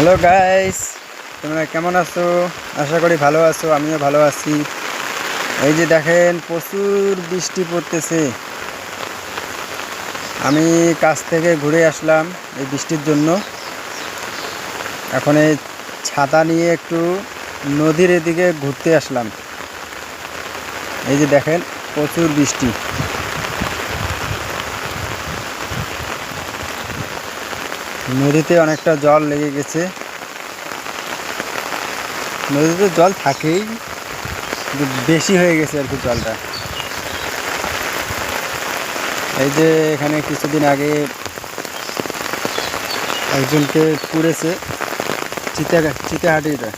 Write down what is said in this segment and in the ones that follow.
Hello guys তোমরা কেমন আছো? আশা করি ভালো আছো, আমিও ভালো আছি। এই যে দেখেন, প্রচুর বৃষ্টি পড়তেছে। আমি কাছ থেকে ঘুরে আসলাম এই বৃষ্টির জন্য। এখন এই ছাতা নিয়ে একটু নদীর এদিকে ঘুরতে আসলাম। এই যে দেখেন, প্রচুর বৃষ্টি। নদীতে অনেকটা জল লেগে গেছে। নদীতে জল থাকেই বেশি হয়ে গেছে আর কি জলটা। এই যে এখানে কিছুদিন আগে একজনকে পুড়েছে, চিতা চিতাহাটিটা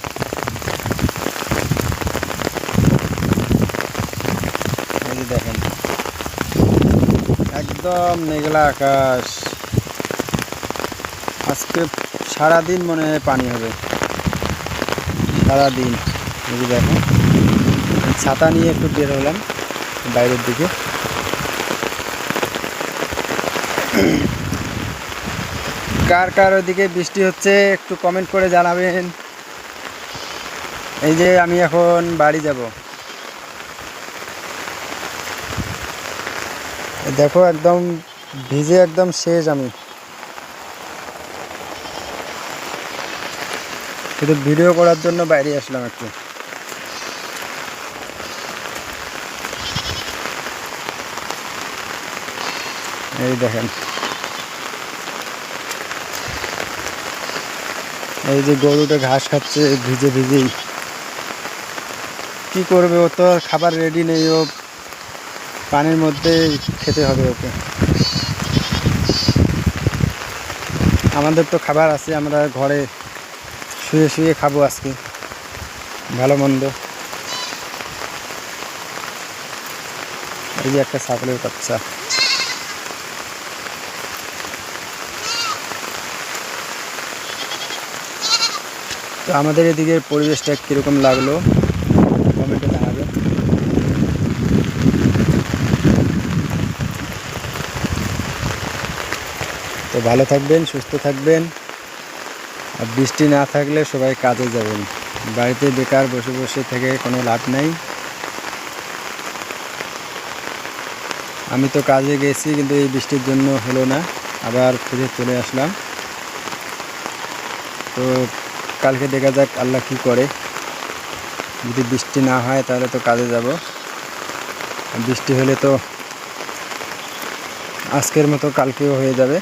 এই যে দেখেন, একদম মেঘলা আকাশ। আজকে সারাদিন মনে হয় পানি হবে। সারাদিন। এই যে দেখো, ছাতা নিয়ে একটু বের হলাম বাইরের দিকে। কার কার ওদিকে বৃষ্টি হচ্ছে একটু কমেন্ট করে জানাবেন। এই যে আমি এখন বাড়ি যাব। দেখো একদম ভিজে একদম শেষ আমি। শুধু ভিডিও করার জন্য বাইরে আসলাম একটু। এই দেখেন। এই যে গরুটা ঘাস খাচ্ছে, ভিজে ভিজেই। কি করবে ও তো? খাবার রেডি নেই ও। পানির মধ্যে খেতে হবে ওকে। আমাদের তো খাবার আছে, আমরা ঘরে শুয়ে শুয়ে খাব আজকে। ভালো মন্দ। এই যে একটা ছাগলের বাচ্চা। তো আমাদের এদিকে পরিবেশটা কীরকম লাগল? কমেন্টে জানাবে তো ভালো থাকবেন, সুস্থ থাকবেন। আর বৃষ্টি না থাকলে সবাই কাজে যাবেন। বাড়িতে বেকার বসে বসে থেকে কোনো লাভ নেই। আমি তো কাজে গেছি, কিন্তু এই বৃষ্টির জন্য হলো না। আবার ফিরে চলে আসলাম। তো কালকে দেখা যাক আল্লাহ কি করে। যদি বৃষ্টি না হয় তাহলে তো কাজে যাব। বৃষ্টি হলে তো আজকের মতো কালকেও হয়ে যাবে।